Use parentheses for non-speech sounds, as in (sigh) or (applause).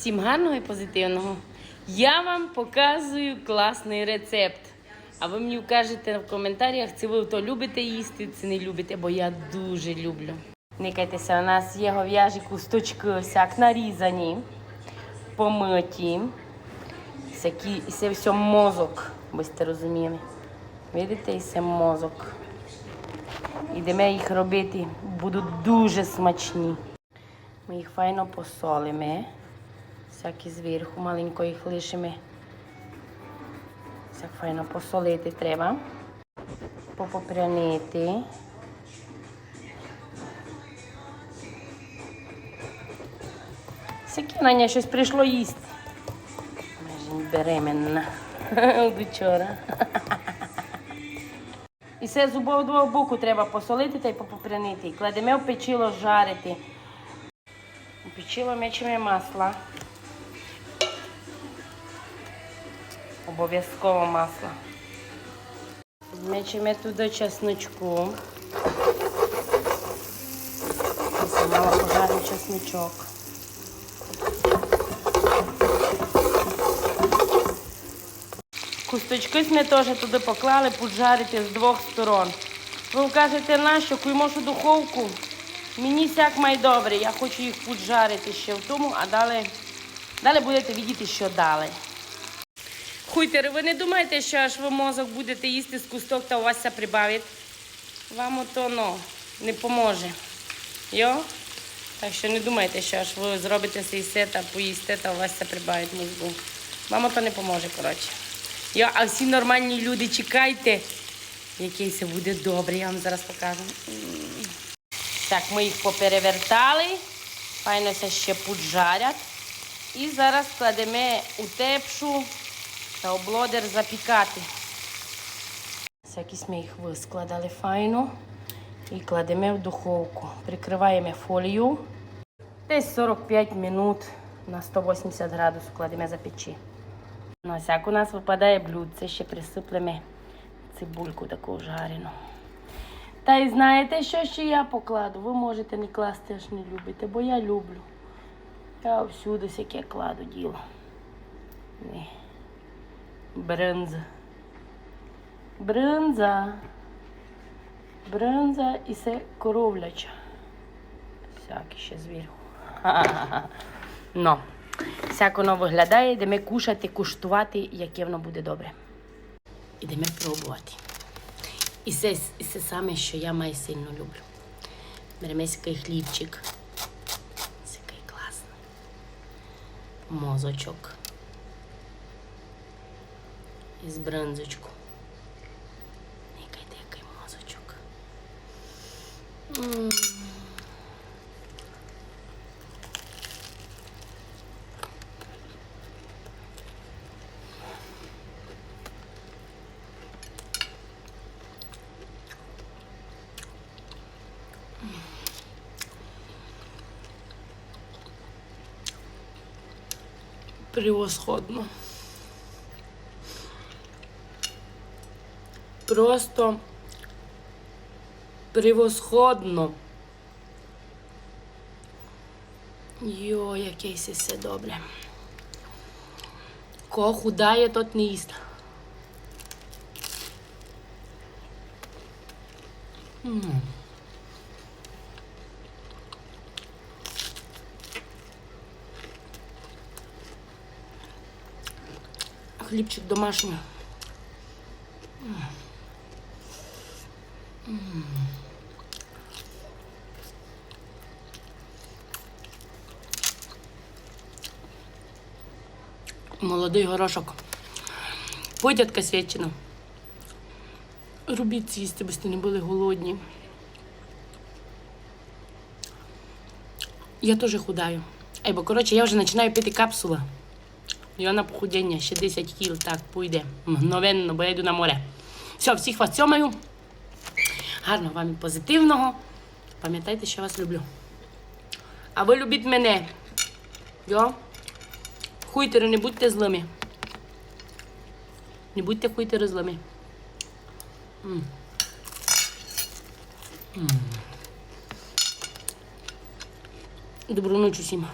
Всім гарного і позитивного. Я вам показую класний рецепт. А ви мені вкажете в коментарях, чи ви то любите їсти, чи не любите, бо я дуже люблю. Никайтеся, у нас є говяжі кусточки, всяк нарізані, помиті. Всякі, і це все мозок, ви сте розуміли. Видите, і це мозок. Ідемо їх робити, будуть дуже смачні. Ми їх файно посолимо. Всякі зверху маленько їх лишимо. Всяк файно посолити треба. Попопрянити. Всяке Наня щось прийшло їсти. Ми беременна. Вчора. (laughs) І все з обидвого боку треба посолити та й попопрянити. Кладемо в печило жарити. Печило мечемо масло. Обов'язково масло. Мечемо туди чесночку. Мало пожарив чесночок. Кусточки ми теж туди поклали, поджарити з двох сторон. Ви кажете, нащо куємо у духовку? Мені сяк май добре, я хочу їх поджарити ще в тому, а далі, далі будете бачити, що далі. Хуйтери, ви не думаєте, що аж ви мозок будете їсти з кусток та у вас це прибавить? Вам ото ну, не поможе. Йо? Так що не думайте, що аж ви зробите цей сет, а поїсте, та у вас це прибавить мозку. Вам ото не поможе, коротше. Йо, а всі нормальні люди, чекайте, який це буде добре, я вам зараз покажу. Так, ми їх поперевертали, файно це ще поджарять. І зараз кладемо у тепшу та облодер запікати. Всякі ми їх вискладали файно і кладемо в духовку. Прикриваємо фолію. Десь 45 минут на 180 градусів кладемо за печі. На всяк у нас випадає блюдце, ще присиплемо цибульку таку жарену. Та й знаєте, що ще я покладу? Ви можете не класти, аж не любите, бо я люблю. Я всюди всяке кладу діло. Ні. Бринза. Бринза. Бринза і це коровляча. Всякі ще зверху. (laughs) Ну, всяк воно виглядає, йдемо кушати, куштувати, яке воно буде добре. Ідемо пробувати. І це, і це саме, що я май сильно люблю. Беремо такий хлібчик. Це класний. Мозочок. Із бринзочку. Який який мозочок. М. Превосходно. Просто превосходно. Йо, якесь все добре. Кого худає, тот не їсть. М. Хлібчик домашній. Молодий горошок. Подятка свячена. Робіть їсти, бо не були голодні. Я теж худаю. Ей, бо коротше, я вже починаю пити капсули. Я на похудіння ще 10 кіл, так, пойде. Мгновенно, бо я йду на море. Все, всіх вас цьомаю. Гарного вам і позитивного. Пам'ятайте, що я вас люблю. А ви любіть мене. Йо? Хуйтери, не будьте злими. Не будьте хуйтери злими. М. М. Добру ніч усім.